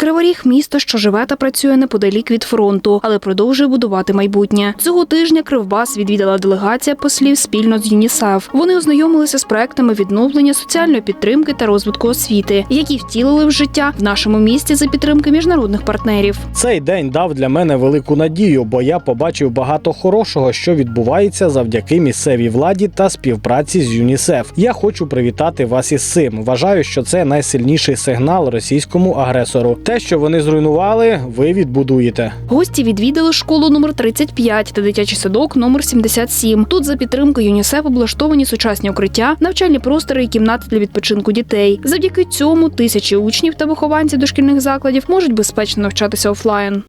Криворіг місто, що живе та працює неподалік від фронту, але продовжує будувати майбутнє. Цього тижня Кривбас відвідала делегація послів спільно з ЮНІСЕФ. Вони ознайомилися з проектами відновлення соціальної підтримки та розвитку освіти, які втілили в життя в нашому місті за підтримки міжнародних партнерів. Цей день дав для мене велику надію, бо я побачив багато хорошого, що відбувається завдяки місцевій владі та співпраці з ЮНІСЕФ. Я хочу привітати вас із цим. Вважаю, що це найсильніший сигнал російському агресору. Те, що вони зруйнували, ви відбудуєте. Гості відвідали школу номер 35 та дитячий садок номер 77. Тут за підтримки ЮНІСЕФ облаштовані сучасні укриття, навчальні простори і кімнати для відпочинку дітей. Завдяки цьому тисячі учнів та вихованців дошкільних закладів можуть безпечно навчатися офлайн.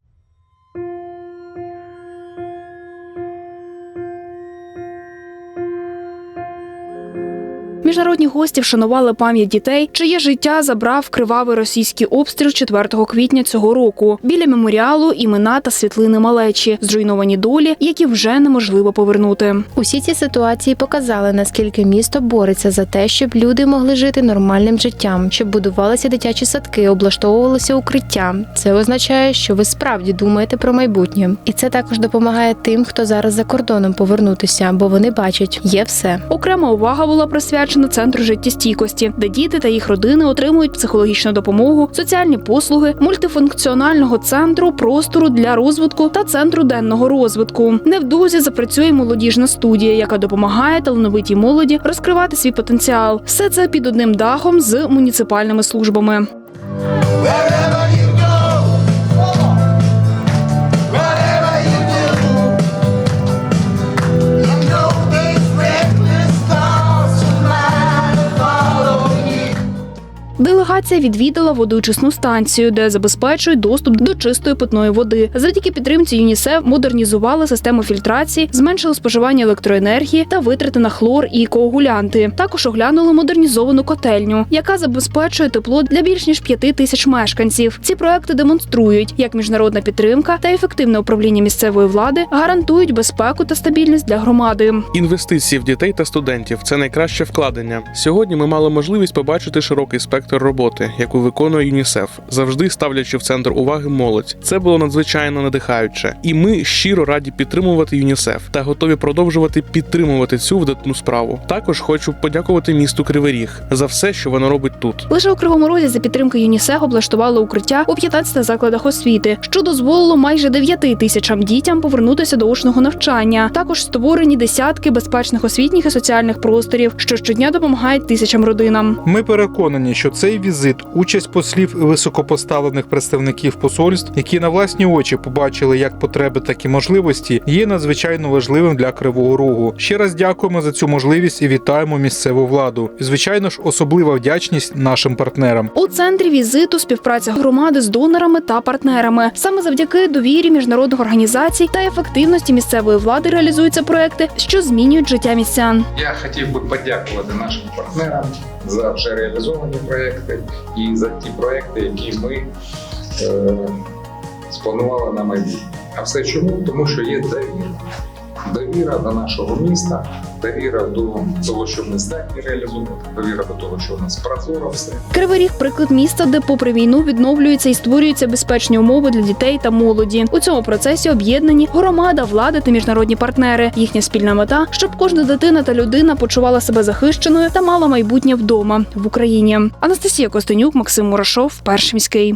Міжнародні гості вшанували пам'ять дітей, чиє життя забрав кривавий російський обстріл 4 квітня цього року. Біля меморіалу імена та світлини малечі, зруйновані долі, які вже неможливо повернути. Усі ці ситуації показали, наскільки місто бореться за те, щоб люди могли жити нормальним життям, щоб будувалися дитячі садки, облаштовувалося укриття. Це означає, що ви справді думаєте про майбутнє, і це також допомагає тим, хто зараз за кордоном повернутися, бо вони бачать, є все. Окрема увага була присвячена центру життєстійкості, де діти та їх родини отримують психологічну допомогу, соціальні послуги, мультифункціонального центру, простору для розвитку та центру денного розвитку. Невдовзі запрацює молодіжна студія, яка допомагає талановитій молоді розкривати свій потенціал. Все це під одним дахом з муніципальними службами. Делегація відвідала водоочисну станцію, де забезпечують доступ до чистої питної води. Завдяки підтримці ЮНІСЕФ модернізували систему фільтрації, зменшили споживання електроенергії та витрати на хлор і коагулянти. Також оглянули модернізовану котельню, яка забезпечує тепло для більш ніж п'яти тисяч мешканців. Ці проекти демонструють, як міжнародна підтримка та ефективне управління місцевої влади гарантують безпеку та стабільність для громади. Інвестиції в дітей та студентів це найкраще вкладення. Сьогодні ми мали можливість побачити широкий спектр роботи, яку виконує ЮНІСЕФ, завжди ставлячи в центр уваги молодь. Це було надзвичайно надихаюче, і ми щиро раді підтримувати ЮНІСЕФ та готові продовжувати підтримувати цю видатну справу. Також хочу подякувати місту Кривий Ріг за все, що воно робить тут. Лише у Кривому Розі за підтримки ЮНІСЕФ облаштували укриття у 15 закладах освіти, що дозволило майже 9 тисячам дітям повернутися до очного навчання. Також створені десятки безпечних освітніх і соціальних просторів, що щодня допомагають тисячам родинам. Ми переконані, що цей візит, участь послів і високопоставлених представників посольств, які на власні очі побачили як потреби, так і можливості, є надзвичайно важливим для Кривого Рогу. Ще раз дякуємо за цю можливість і вітаємо місцеву владу. І звичайно ж, особлива вдячність нашим партнерам. У центрі візиту співпраця громади з донорами та партнерами. Саме завдяки довірі міжнародних організацій та ефективності місцевої влади реалізуються проекти, що змінюють життя містян. Я хотів би подякувати нашим партнерам за вже реалізовані проекти і за ті проекти, які ми е, спланували на майбутнє. А все чому? Тому що є довіра. Довіра до нашого міста, довіра до того, що ми здатні реалізувати, довіра до того, що у нас прозоро все. Кривий Ріг – приклад міста, де попри війну відновлюються і створюються безпечні умови для дітей та молоді. У цьому процесі об'єднані громада, влада та міжнародні партнери. Їхня спільна мета, щоб кожна дитина та людина почувала себе захищеною та мала майбутнє вдома в Україні. Анастасія Костенюк, Максим Мурашов, перший міський.